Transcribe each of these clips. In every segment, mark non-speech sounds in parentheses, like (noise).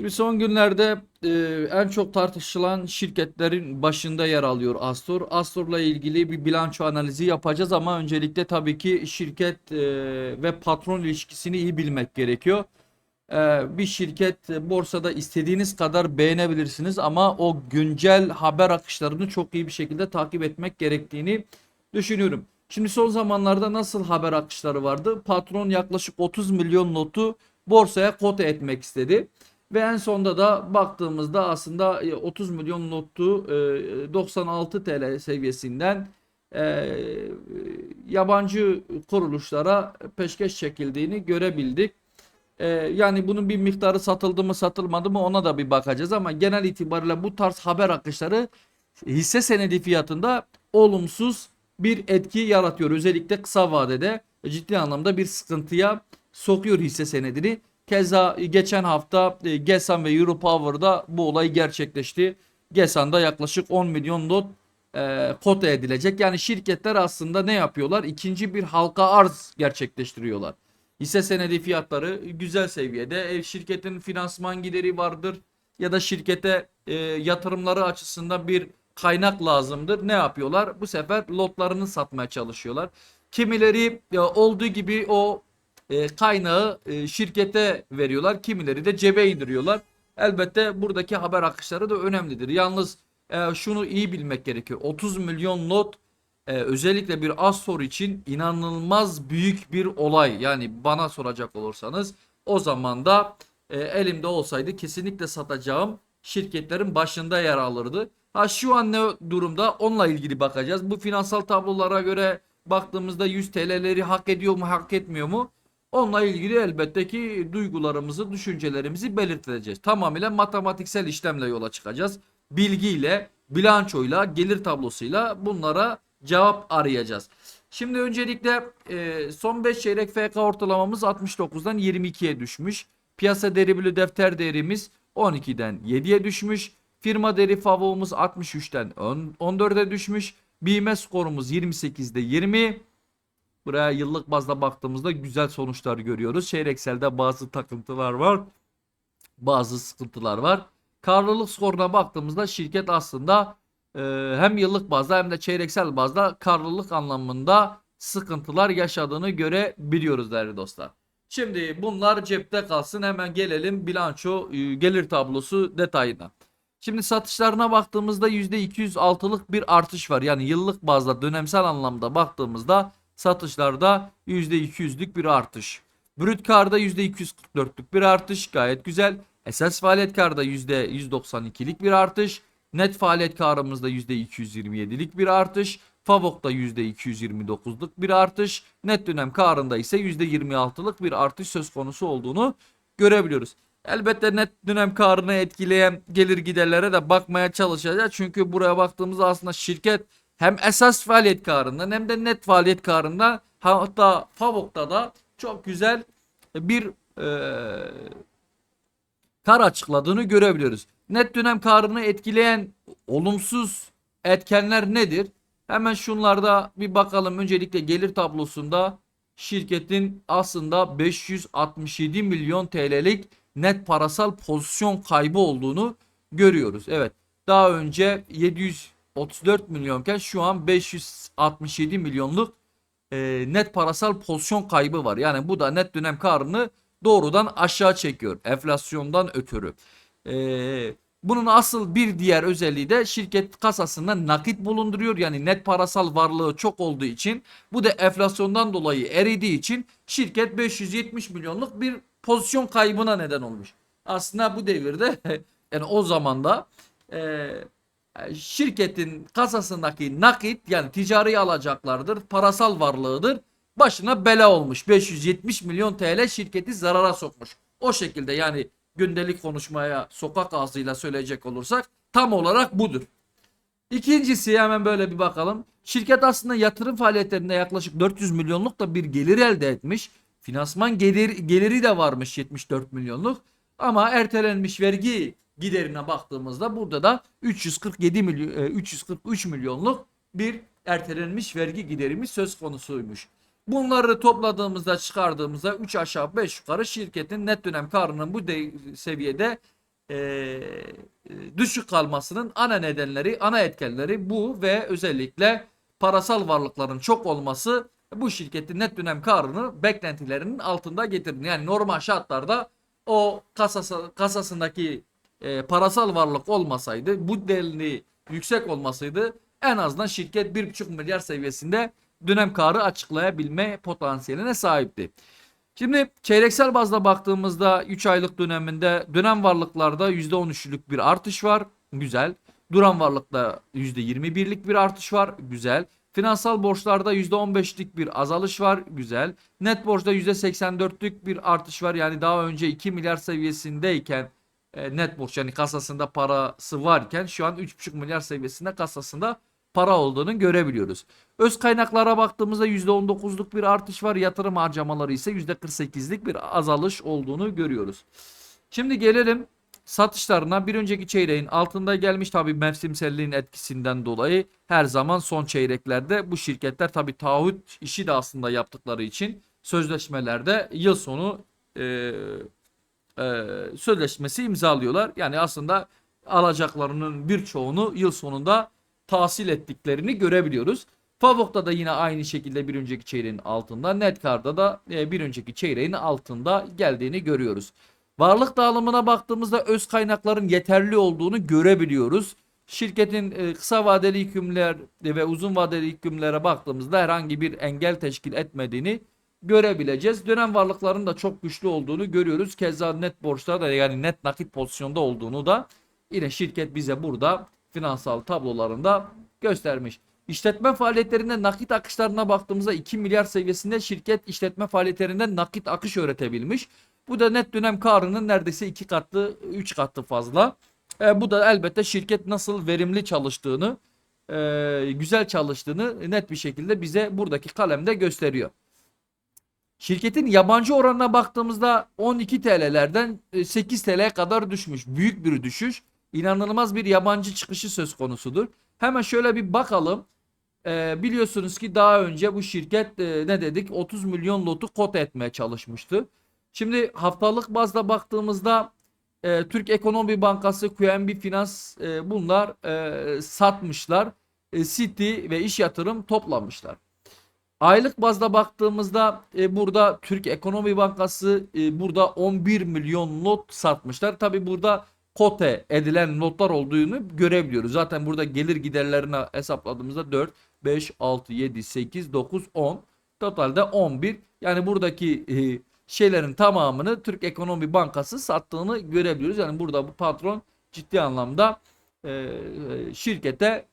Şimdi son günlerde e, en çok tartışılan şirketlerin başında yer alıyor Astor. Astor'la ilgili bir bilanço analizi yapacağız ama öncelikle tabii ki şirket e, ve patron ilişkisini iyi bilmek gerekiyor. E, bir şirket e, borsada istediğiniz kadar beğenebilirsiniz ama o güncel haber akışlarını çok iyi bir şekilde takip etmek gerektiğini düşünüyorum. Şimdi son zamanlarda nasıl haber akışları vardı? Patron yaklaşık 30 milyon notu borsaya kote etmek istedi. Ve en sonda da baktığımızda aslında e, 30 milyon notu e, 96 TL seviyesinden e, yabancı kuruluşlara peşkeş çekildiğini görebildik. E, yani bunun bir miktarı satıldı mı satılmadı mı ona da bir bakacağız ama genel itibariyle bu tarz haber akışları hisse senedi fiyatında olumsuz bir etki yaratıyor. Özellikle kısa vadede ciddi anlamda bir sıkıntıya sokuyor hisse senedini. Keza geçen hafta e, Gesan ve Europower'da bu olay gerçekleşti. Gesan'da yaklaşık 10 milyon not e, kota edilecek. Yani şirketler aslında ne yapıyorlar? İkinci bir halka arz gerçekleştiriyorlar. Hisse senedi fiyatları güzel seviyede. E, şirketin finansman gideri vardır ya da şirkete e, yatırımları açısından bir kaynak lazımdır. Ne yapıyorlar? Bu sefer lotlarını satmaya çalışıyorlar. Kimileri e, olduğu gibi o e, kaynağı e, şirkete veriyorlar. Kimileri de cebe indiriyorlar. Elbette buradaki haber akışları da önemlidir. Yalnız e, şunu iyi bilmek gerekiyor. 30 milyon not özellikle bir Astor için inanılmaz büyük bir olay. Yani bana soracak olursanız o zaman da elimde olsaydı kesinlikle satacağım şirketlerin başında yer alırdı. Ha şu an ne durumda onunla ilgili bakacağız. Bu finansal tablolara göre baktığımızda 100 TL'leri hak ediyor mu hak etmiyor mu? Onunla ilgili elbette ki duygularımızı, düşüncelerimizi belirteceğiz. Tamamıyla matematiksel işlemle yola çıkacağız. Bilgiyle, bilançoyla, gelir tablosuyla bunlara cevap arayacağız. Şimdi öncelikle e, son 5 çeyrek FK ortalamamız 69'dan 22'ye düşmüş. Piyasa değeri bölü defter değerimiz 12'den 7'ye düşmüş. Firma değeri FAVO'muz 63'ten 14'e düşmüş. BİME skorumuz 28'de 20. Buraya yıllık bazda baktığımızda güzel sonuçlar görüyoruz. Çeyrekselde bazı takıntılar var. Bazı sıkıntılar var. Karlılık skoruna baktığımızda şirket aslında e, hem yıllık bazda hem de çeyreksel bazda karlılık anlamında sıkıntılar yaşadığını görebiliyoruz değerli dostlar. Şimdi bunlar cepte kalsın hemen gelelim bilanço e, gelir tablosu detayına. Şimdi satışlarına baktığımızda %206'lık bir artış var. Yani yıllık bazda dönemsel anlamda baktığımızda satışlarda %200'lük bir artış. Brüt karda %244'lük bir artış gayet güzel. Esas faaliyet karda %192'lik bir artış. Net faaliyet karımızda %227'lik bir artış. Favok'ta %229'luk bir artış. Net dönem karında ise %26'lık bir artış söz konusu olduğunu görebiliyoruz. Elbette net dönem karını etkileyen gelir giderlere de bakmaya çalışacağız. Çünkü buraya baktığımızda aslında şirket hem esas faaliyet karından hem de net faaliyet karından hatta Favok'ta da çok güzel bir e, kar açıkladığını görebiliyoruz. Net dönem karını etkileyen olumsuz etkenler nedir? Hemen şunlarda bir bakalım. Öncelikle gelir tablosunda şirketin aslında 567 milyon TL'lik net parasal pozisyon kaybı olduğunu görüyoruz. Evet daha önce 734 milyonken şu an 567 milyonluk e, net parasal pozisyon kaybı var. Yani bu da net dönem karını doğrudan aşağı çekiyor enflasyondan ötürü. E, bunun asıl bir diğer özelliği de şirket kasasında nakit bulunduruyor. Yani net parasal varlığı çok olduğu için bu da enflasyondan dolayı eridiği için şirket 570 milyonluk bir pozisyon kaybına neden olmuş. Aslında bu devirde (laughs) yani o zaman da e, şirketin kasasındaki nakit yani ticari alacaklardır, parasal varlığıdır. Başına bela olmuş. 570 milyon TL şirketi zarara sokmuş. O şekilde yani gündelik konuşmaya sokak ağzıyla söyleyecek olursak tam olarak budur. İkincisi hemen böyle bir bakalım. Şirket aslında yatırım faaliyetlerinde yaklaşık 400 milyonluk da bir gelir elde etmiş. Finansman gelir, geliri de varmış 74 milyonluk. Ama ertelenmiş vergi giderine baktığımızda burada da 347 milyon 343 milyonluk bir ertelenmiş vergi giderimiz söz konusuymuş. Bunları topladığımızda çıkardığımızda 3 aşağı 5 yukarı şirketin net dönem karının bu de- seviyede e, düşük kalmasının ana nedenleri, ana etkenleri bu ve özellikle parasal varlıkların çok olması bu şirketin net dönem karını beklentilerinin altında getirdi. Yani normal şartlarda o kasası, kasasındaki e, parasal varlık olmasaydı, bu değerli yüksek olmasaydı en azından şirket 1,5 milyar seviyesinde dönem karı açıklayabilme potansiyeline sahipti. Şimdi çeyreksel bazda baktığımızda 3 aylık döneminde dönem varlıklarda %13'lük bir artış var. Güzel. Duran varlıkta %21'lik bir artış var. Güzel. Finansal borçlarda %15'lik bir azalış var. Güzel. Net borçta %84'lük bir artış var. Yani daha önce 2 milyar seviyesindeyken e, net borç yani kasasında parası varken şu an 3,5 milyar seviyesinde kasasında para olduğunu görebiliyoruz. Öz kaynaklara baktığımızda %19'luk bir artış var. Yatırım harcamaları ise %48'lik bir azalış olduğunu görüyoruz. Şimdi gelelim satışlarına bir önceki çeyreğin altında gelmiş tabi mevsimselliğin etkisinden dolayı her zaman son çeyreklerde bu şirketler tabi taahhüt işi de aslında yaptıkları için sözleşmelerde yıl sonu e, e, sözleşmesi imzalıyorlar. Yani aslında alacaklarının birçoğunu yıl sonunda tahsil ettiklerini görebiliyoruz. Favok'ta da yine aynı şekilde bir önceki çeyreğin altında. Netkar'da da e, bir önceki çeyreğin altında geldiğini görüyoruz. Varlık dağılımına baktığımızda öz kaynakların yeterli olduğunu görebiliyoruz. Şirketin e, kısa vadeli hükümler ve uzun vadeli hükümlere baktığımızda herhangi bir engel teşkil etmediğini görebileceğiz. Dönem varlıkların da çok güçlü olduğunu görüyoruz. Keza net borçlar da yani net nakit pozisyonda olduğunu da yine şirket bize burada finansal tablolarında göstermiş. İşletme faaliyetlerinde nakit akışlarına baktığımızda 2 milyar seviyesinde şirket işletme faaliyetlerinde nakit akış üretebilmiş. Bu da net dönem karının neredeyse 2 katlı 3 katlı fazla. E, bu da elbette şirket nasıl verimli çalıştığını e, güzel çalıştığını net bir şekilde bize buradaki kalemde gösteriyor. Şirketin yabancı oranına baktığımızda 12 TL'lerden 8 TL'ye kadar düşmüş. Büyük bir düşüş. İnanılmaz bir yabancı çıkışı söz konusudur. Hemen şöyle bir bakalım. Ee, biliyorsunuz ki daha önce bu şirket e, ne dedik 30 milyon lotu kota etmeye çalışmıştı. Şimdi haftalık bazda baktığımızda e, Türk Ekonomi Bankası, QNB Finans e, bunlar e, satmışlar. E, City ve iş yatırım toplamışlar. Aylık bazda baktığımızda e, burada Türk Ekonomi Bankası e, burada 11 milyon not satmışlar. Tabi burada kote edilen notlar olduğunu görebiliyoruz. Zaten burada gelir giderlerini hesapladığımızda 4, 5, 6, 7, 8, 9, 10 totalde 11. Yani buradaki e, şeylerin tamamını Türk Ekonomi Bankası sattığını görebiliyoruz. Yani burada bu patron ciddi anlamda e, şirkete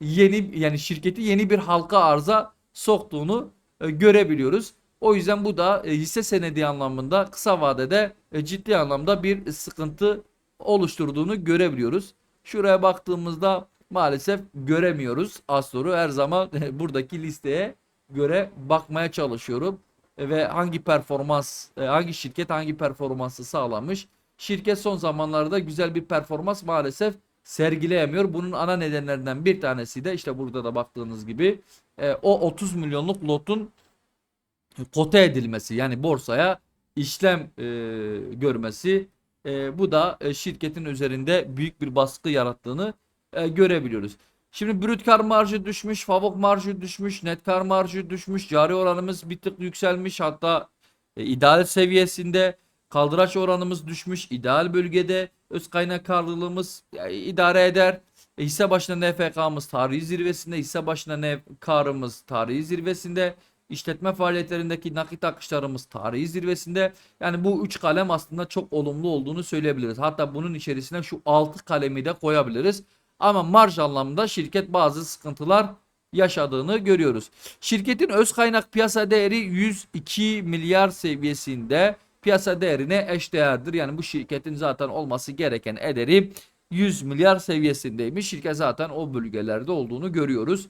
yeni yani şirketi yeni bir halka arza soktuğunu e, görebiliyoruz. O yüzden bu da e, hisse senedi anlamında kısa vadede e, ciddi anlamda bir sıkıntı oluşturduğunu görebiliyoruz. Şuraya baktığımızda maalesef göremiyoruz Astor'u. Her zaman buradaki listeye göre bakmaya çalışıyorum. Ve hangi performans, hangi şirket hangi performansı sağlamış. Şirket son zamanlarda güzel bir performans maalesef sergileyemiyor. Bunun ana nedenlerinden bir tanesi de işte burada da baktığınız gibi o 30 milyonluk lotun kote edilmesi yani borsaya işlem e, görmesi e, bu da e, şirketin üzerinde büyük bir baskı yarattığını e, görebiliyoruz. Şimdi brüt kar marjı düşmüş, favok marjı düşmüş, net kar marjı düşmüş, cari oranımız bir tık yükselmiş hatta e, ideal seviyesinde kaldıraç oranımız düşmüş, ideal bölgede öz kaynak karlılığımız idare eder. E, hisse başına NFK'mız tarihi zirvesinde, hisse başına NF karımız tarihi zirvesinde. İşletme faaliyetlerindeki nakit akışlarımız tarihi zirvesinde. Yani bu 3 kalem aslında çok olumlu olduğunu söyleyebiliriz. Hatta bunun içerisine şu 6 kalemi de koyabiliriz. Ama marj anlamında şirket bazı sıkıntılar yaşadığını görüyoruz. Şirketin öz kaynak piyasa değeri 102 milyar seviyesinde piyasa değerine eşdeğerdir. Yani bu şirketin zaten olması gereken ederi 100 milyar seviyesindeymiş. Şirket zaten o bölgelerde olduğunu görüyoruz.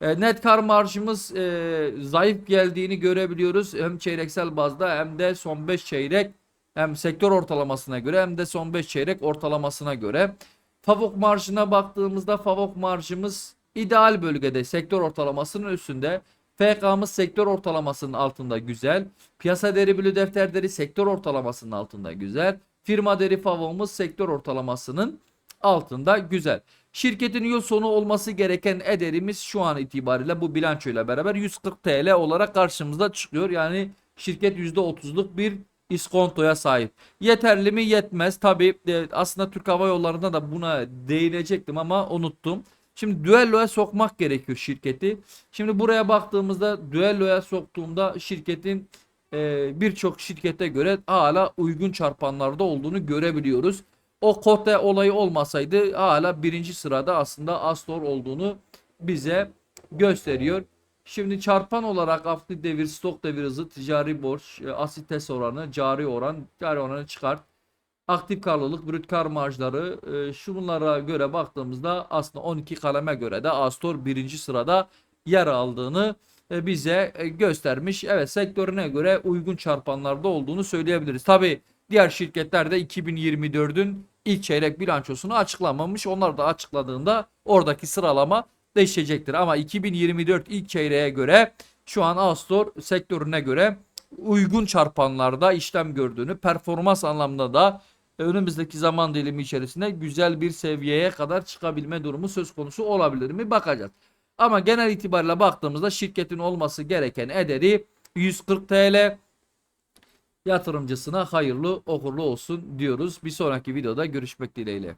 E, net kar marjımız e, zayıf geldiğini görebiliyoruz. Hem çeyreksel bazda hem de son 5 çeyrek hem sektör ortalamasına göre hem de son 5 çeyrek ortalamasına göre. Favok marjına baktığımızda Favok marjımız ideal bölgede sektör ortalamasının üstünde. FK'mız sektör ortalamasının altında güzel. Piyasa değeri bölü defterleri sektör ortalamasının altında güzel. Firma değeri FAVÖ'müz sektör ortalamasının altında güzel. Şirketin yıl sonu olması gereken ederimiz şu an itibariyle bu bilançoyla beraber 140 TL olarak karşımıza çıkıyor. Yani şirket %30'luk bir iskontoya sahip. Yeterli mi? Yetmez. Tabii e, aslında Türk Hava Yolları'nda da buna değinecektim ama unuttum. Şimdi düelloya sokmak gerekiyor şirketi. Şimdi buraya baktığımızda düelloya soktuğumda şirketin e, birçok şirkete göre hala uygun çarpanlarda olduğunu görebiliyoruz. O kote olayı olmasaydı hala birinci sırada aslında Astor olduğunu bize gösteriyor. Şimdi çarpan olarak aktif devir, stok devir hızı, ticari borç, e, asites oranı, cari oran, cari oranı çıkart. Aktif karlılık, brüt kar marjları e, şunlara göre baktığımızda aslında 12 kaleme göre de Astor birinci sırada yer aldığını e, bize e, göstermiş. Evet sektörüne göre uygun çarpanlarda olduğunu söyleyebiliriz. Tabi diğer şirketler de 2024'ün ilk çeyrek bilançosunu açıklamamış. Onlar da açıkladığında oradaki sıralama değişecektir. Ama 2024 ilk çeyreğe göre şu an Astor sektörüne göre uygun çarpanlarda işlem gördüğünü, performans anlamında da önümüzdeki zaman dilimi içerisinde güzel bir seviyeye kadar çıkabilme durumu söz konusu olabilir mi? Bakacağız. Ama genel itibariyle baktığımızda şirketin olması gereken ederi 140 TL yatırımcısına hayırlı uğurlu olsun diyoruz. Bir sonraki videoda görüşmek dileğiyle.